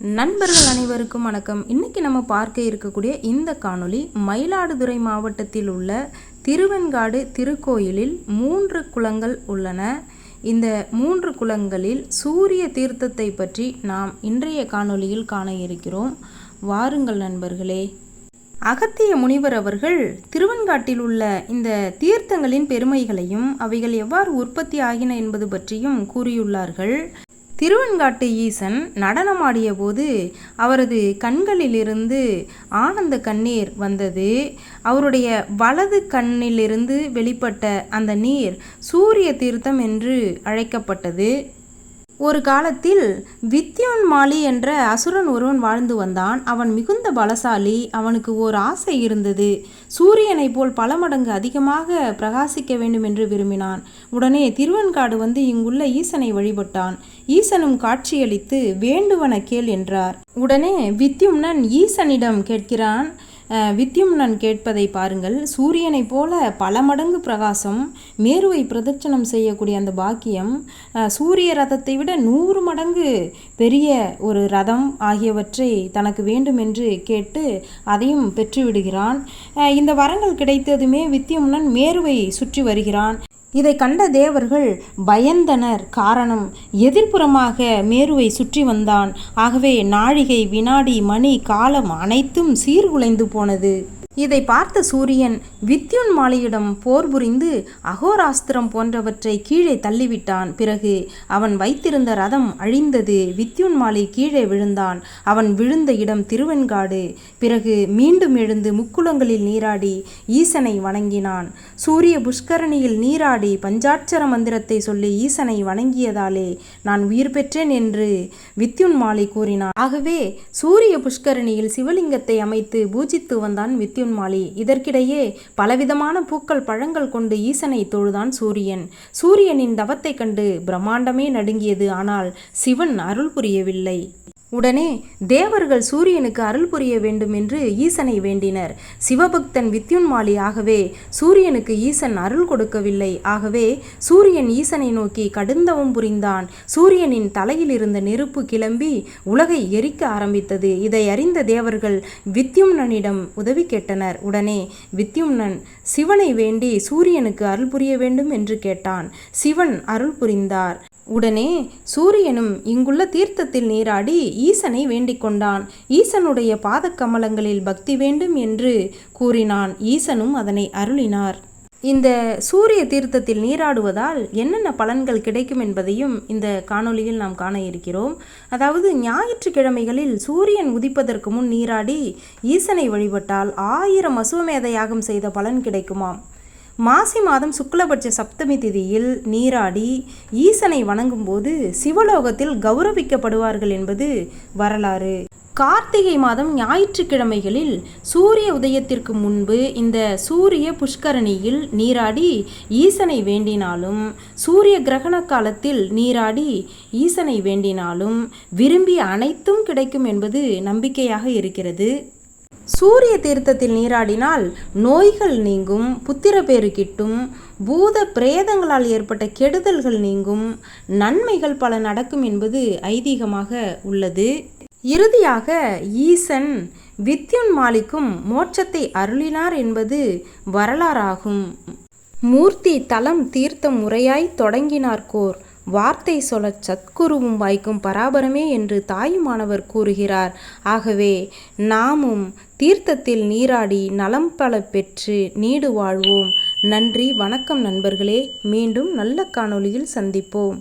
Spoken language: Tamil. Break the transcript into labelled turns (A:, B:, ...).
A: நண்பர்கள் அனைவருக்கும் வணக்கம். இன்னைக்கு நம்ம பார்க்க இருக்கக்கூடிய இந்த காணொளி மயிலாடுதுறை மாவட்டத்தில் உள்ள திருவெண்காடு திருக்கோயிலில் மூன்று குளங்கள் உள்ளன. இந்த மூன்று குளங்களில் சூரிய தீர்த்தத்தை பற்றி நாம் இன்றைய காணொளியில் காண இருக்கிறோம். வாருங்கள் நண்பர்களே. அகத்திய முனிவர் அவர்கள் திருவெண்காட்டில் உள்ள இந்த தீர்த்தங்களின் பெருமைகளையும் அவைகள் எவ்வாறு உற்பத்தி ஆகின என்பது பற்றியும் கூறியுள்ளார்கள். திருவெண்காட்டு ஈசன் நடனமாடிய போது அவரது கண்களிலிருந்து ஆனந்த கண்ணீர் வந்தது. அவருடைய வலது கண்ணிலிருந்து வெளிப்பட்ட அந்த நீர் சூரிய தீர்த்தம் என்று அழைக்கப்பட்டது. ஒரு காலத்தில் வித்யோன்மாலி என்ற அசுரன் ஒருவன் வாழ்ந்து வந்தான். அவன் மிகுந்த பலசாலி அவனுக்கு ஓர் ஆசை இருந்தது. சூரியனைப் போல் பல மடங்கு அதிகமாக பிரகாசிக்க வேண்டும் என்று விரும்பினான். உடனே திருவெண்காடு வந்து இங்குள்ள ஈசனை வழிபட்டான். ஈசனும் காட்சியளித்து வேண்டுவன கேள் என்றார். உடனே வித்யும்னன் ஈசனிடம் கேட்கிறான் வித்யும்னன் கேட்பதை பாருங்கள். சூரியனைப் போல பல மடங்கு பிரகாசம் மேருவை பிரதட்சணம் செய்யக்கூடிய அந்த பாக்கியம் சூரிய ரதத்தை விட நூறு மடங்கு பெரிய ஒரு ரதம் ஆகியவற்றை தனக்கு வேண்டும் என்று கேட்டு அதையும் பெற்றுவிடுகிறான். இந்த வரங்கள் கிடைத்ததுமே வித்யும்னன் மேருவை சுற்றி வருகிறான். இதை கண்ட தேவர்கள் பயந்தனர். காரணம் எதிர்ப்புறமாக மேருவை சுற்றி வந்தான். ஆகவே நாழிகை வினாடி மணி காலம் அனைத்தும் சீர்குலைந்து போனது. இதை பார்த்த சூரியன் வித்யுன் மாலையிடம் போர் புரிந்து அகோராஸ்திரம் போன்றவற்றை கீழே தள்ளிவிட்டான். பிறகு அவன் வைத்திருந்த ரதம் அழிந்தது. வித்யுன் மாலை கீழே விழுந்தான். அவன் விழுந்த இடம் திருவெண்காடு. பிறகு மீண்டும் எழுந்து முக்குளங்களில் நீராடி ஈசனை வணங்கினான். சூரிய புஷ்கரணியில் நீராடி பஞ்சாட்சர மந்திரத்தை சொல்லி ஈசனை வணங்கியதாலே நான் உயிர் பெற்றேன் என்று வித்யுன் மாலை கூறினான். ஆகவே சூரிய புஷ்கரணியில் சிவலிங்கத்தை அமைத்து பூஜித்து வந்தான் வித்யுன் மாலி. இதற்கிடையே பலவிதமான பூக்கள் பழங்கள் கொண்டு ஈசனை தொழுதான் சூரியன். சூரியனின் தவத்தை கண்டு பிரம்மாண்டமே நடுங்கியது. ஆனால் சிவன் அருள் புரியவில்லை. உடனே தேவர்கள் சூரியனுக்கு அருள் புரிய வேண்டும் என்று ஈசனை வேண்டினர். சிவபக்தன் வித்யுன்மாலி ஆகவே சூரியனுக்கு ஈசன் அருள் கொடுக்கவில்லை. ஆகவே சூரியன் ஈசனை நோக்கி கடுந்தவம் புரிந்தான். சூரியனின் தலையில் இருந்த நெருப்பு கிளம்பி உலகை எரிக்க ஆரம்பித்தது. இதை அறிந்த தேவர்கள் வித்யும்னனிடம் உதவி கேட்டனர். உடனே வித்யும்னன் சிவனை வேண்டி சூரியனுக்கு அருள் புரிய வேண்டும் என்று கேட்டான். சிவன் அருள் புரிந்தார். உடனே சூரியனும் இங்குள்ள தீர்த்தத்தில் நீராடி ஈசனை வேண்டிக் கொண்டான். ஈசனுடைய பாதக்கமலங்களில் பக்தி வேண்டும் என்று கூறினான். ஈசனும் அதனை அருளினார். இந்த சூரிய தீர்த்தத்தில் நீராடுவதால் என்னென்ன பலன்கள் கிடைக்கும் என்பதையும் இந்த காணொளியில் நாம் காண இருக்கிறோம். அதாவது ஞாயிற்றுக்கிழமைகளில் சூரியன் உதிப்பதற்கு முன் நீராடி ஈசனை வழிபட்டால் ஆயிரம் அசுவமேத யாகம் செய்த பலன் கிடைக்குமாம். மாசி மாதம் சுக்லபட்ச சப்தமி திதியில் நீராடி ஈசனை வணங்கும்போது சிவலோகத்தில் கௌரவிக்கப்படுவார்கள் என்பது வரலாறு. கார்த்திகை மாதம் ஞாயிற்றுக்கிழமைகளில் சூரிய உதயத்திற்கு முன்பு இந்த சூரிய புஷ்கரணியில் நீராடி ஈசனை வேண்டினாலும் சூரிய கிரகண காலத்தில் நீராடி ஈசனை வேண்டினாலும் விரும்பிய அனைத்தும் கிடைக்கும் என்பது நம்பிக்கையாக இருக்கிறது. சூரிய தீர்த்தத்தில் நீராடினால் நோய்கள் நீங்கும் புத்திர பேரு கிட்டும் பூத பிரேதங்களால் ஏற்பட்ட கெடுதல்கள் நீங்கும். நன்மைகள் பல நடக்கும் என்பது ஐதீகமாக உள்ளது. இறுதியாக ஈசன் வித்யுன் மாலிக்கும் மோட்சத்தை அருளினார் என்பது வரலாறாகும். மூர்த்தி தலம் தீர்த்தம் முறையாய் தொடங்கினார்கோர் வார்த்தை சொல்ல சத்குருவும் வாய்க்கும் பராபரமே என்று தாயுமானவர் கூறுகிறார். ஆகவே நாமும் தீர்த்தத்தில் நீராடி நலம் பல பெற்று நீடு வாழ்வோம். நன்றி வணக்கம் நண்பர்களே. மீண்டும் நல்ல காணொளியில் சந்திப்போம்.